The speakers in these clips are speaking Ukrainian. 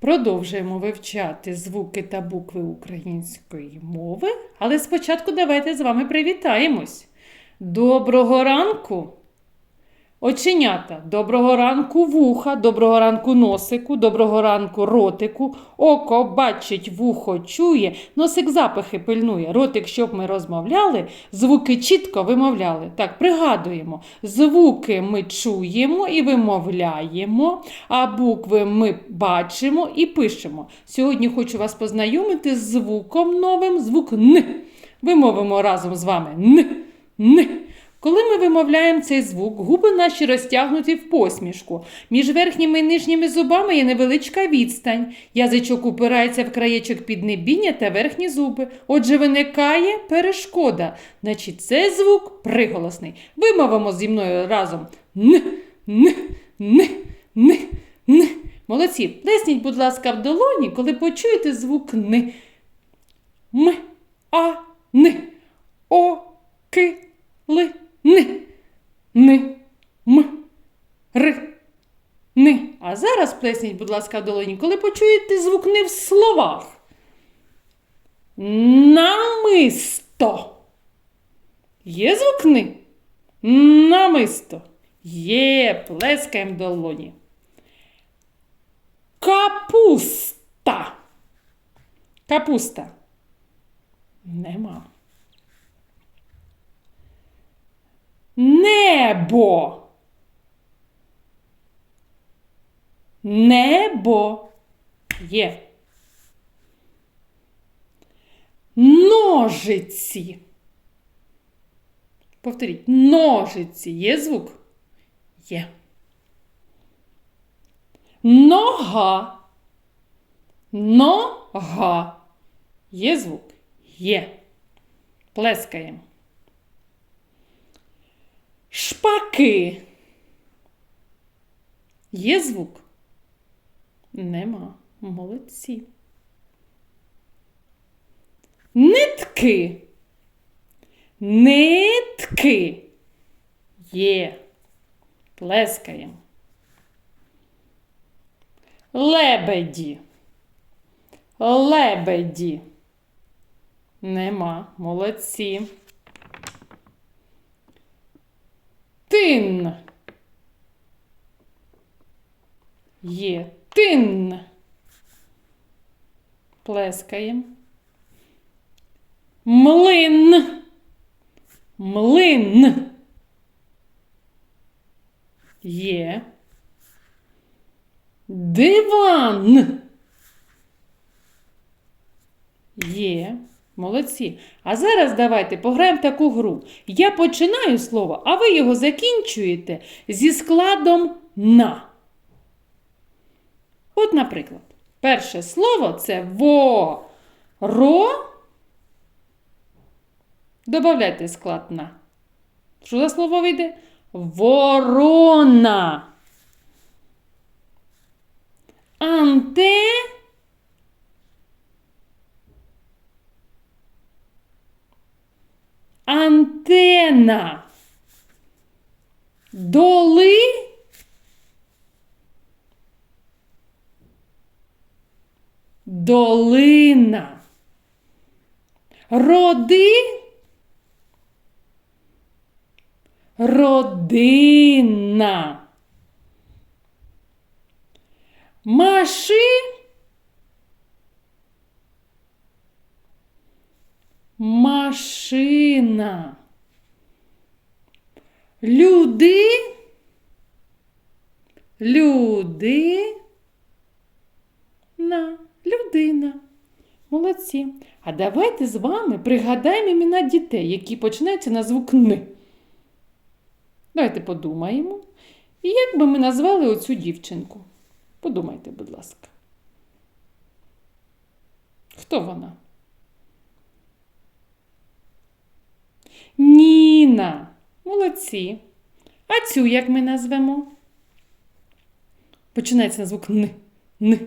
Продовжуємо вивчати звуки та букви української мови, але спочатку давайте з вами привітаємось. Доброго ранку! Оченята, доброго ранку вуха, доброго ранку носику, доброго ранку ротику. Око бачить, вухо чує, носик запахи пильнує. Ротик, щоб ми розмовляли, звуки чітко вимовляли. Так, пригадуємо, звуки ми чуємо і вимовляємо, а букви ми бачимо і пишемо. Сьогодні хочу вас познайомити з звуком новим, звук Н. Вимовимо разом з вами Н. Н. Коли ми вимовляємо цей звук, губи наші розтягнуті в посмішку. Між верхніми і нижніми зубами є невеличка відстань. Язичок упирається в краєчок піднебіння та верхні зуби. Отже, виникає перешкода. Значить, це звук приголосний. Вимовимо зі мною разом Н, Н, Н, Н, Н. Молодці. Плесніть, будь ласка, в долоні, коли почуєте звук Н. М, А, Н. О, К, Л, Н. Н, М, Р, Н. А зараз плесніть, будь ласка, в долоні, коли почуєте звук не в словах. Намисто. Є звук Н? Намисто. Є, плескаємо долоні. Капуста. Капуста. Нема. Небо. Небо є. Ножиці. Повторіть, ножиці. Є звук? Є. Нога. Нога. Є звук? Є. Плескаємо. Шпаки. Є звук? Нема. Молодці. Нитки. Нитки. Є. Плескаємо. Лебеді. Лебеді. Нема. Молодці. Тин. Є. Тин. Плескаємо. Млин. Млин. Є. Диван. Є. Молодці. А зараз давайте пограємо в таку гру. Я починаю слово, а ви його закінчуєте зі складом на. От, наприклад, перше слово це во. Ро. Добавляйте склад на. Що за слово вийде? Ворона. Анте. Антена. Доли. Долина. Роди. Родина. Маши. Машина. Люди. Люди. На. Людина. Молодці. А давайте з вами пригадаємо імена дітей, які починаються на звук Н. Давайте подумаємо. І як би ми назвали оцю дівчинку? Подумайте, будь ласка. Хто вона? Ніна. Молодці. А цю як ми назвемо? Починається на звук Н. Н.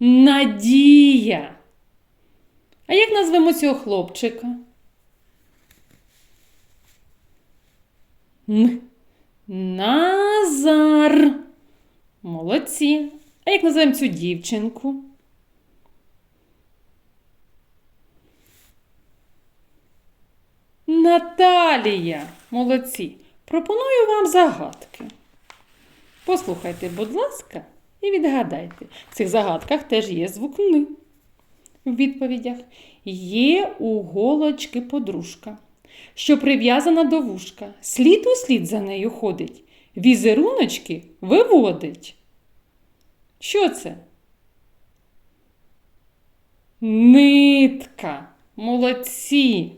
Надія. А як назвемо цього хлопчика? Н. Назар. Молодці. А як називаємо цю дівчинку? Наталія. Молодці. Пропоную вам загадки. Послухайте, будь ласка, і відгадайте. В цих загадках теж є звук «ни». В відповідях є у голочки подружка, що прив'язана до вушка. Слід у слід за нею ходить, візеруночки виводить. Що це? Нитка. Молодці.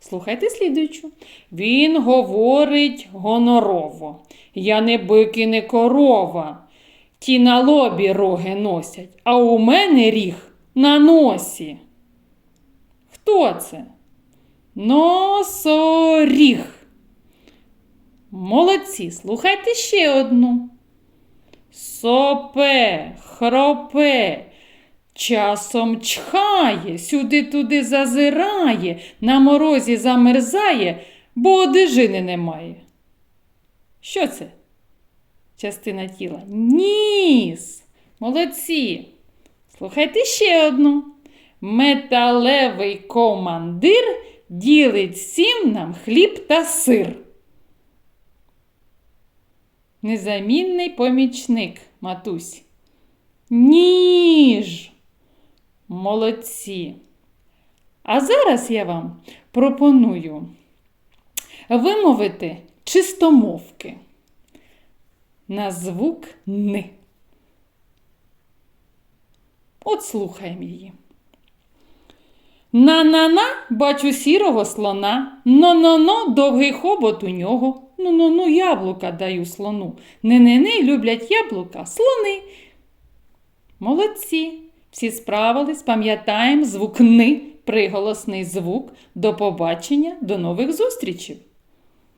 Слухайте слідуючу. Він говорить гонорово. Я не бик і не корова. Ті на лобі роги носять, а у мене ріг на носі. Хто це? Носоріг. Молодці, слухайте ще одну. Сопе, хропе, часом чхає, сюди-туди зазирає, на морозі замерзає, бо одежини немає. Що це? Частина тіла. Ніс. Молодці. Слухайте ще одну. Металевий командир ділить всім нам хліб та сир. Незамінний помічник, матусь. Ніж. Молодці. А зараз я вам пропоную вимовити чистомовки на звук Ни. От слухаємо її. На-на-на бачу сірого слона. Но-но-но довгий хобот у нього. Ну-ну-ну яблука даю слону. Не-не-не люблять яблука слони. Молодці. Всі справились, пам'ятаємо звук Ни, приголосний звук. До побачення, до нових зустрічей!